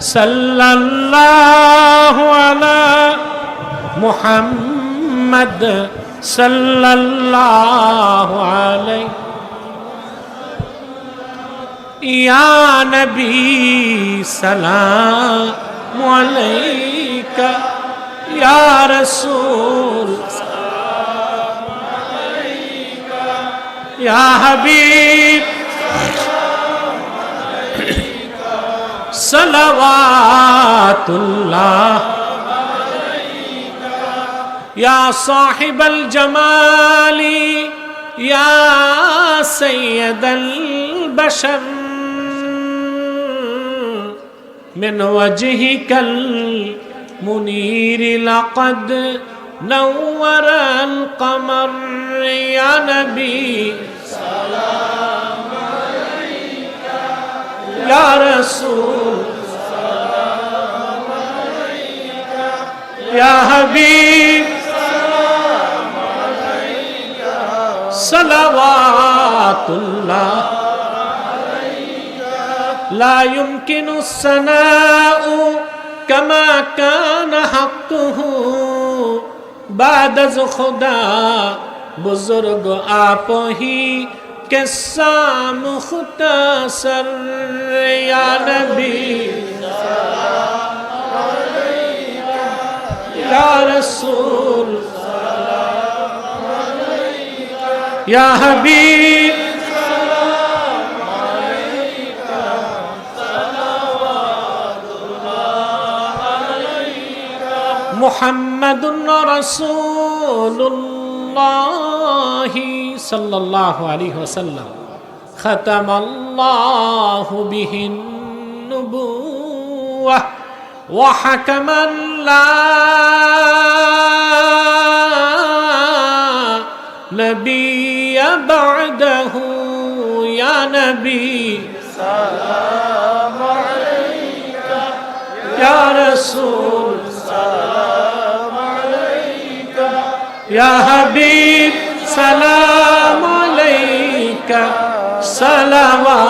صلى الله على محمد صلى الله عليه. يا نبي سلام عليك يا رسول سلام عليك يا حبيب. صلوات الله يا صاحب الجمال يا سيد البشر. من وجهك المنير لقد نور القمر يا نبي. سلام يا رسول يا حبيب. صلوات الله. لا يمكن الثناء كما كان حقه. بعد از خدا بزرگ آپ ہی قصہ مختصر یا نبی یا رسول. یا حبیب محمد رسول الله صلى الله عليه وسلم ختم الله به النبوة وحكما لا نبي بعده يا نبي سلام عليك يا رسول سلام يا حبيب سلام عليك صلوات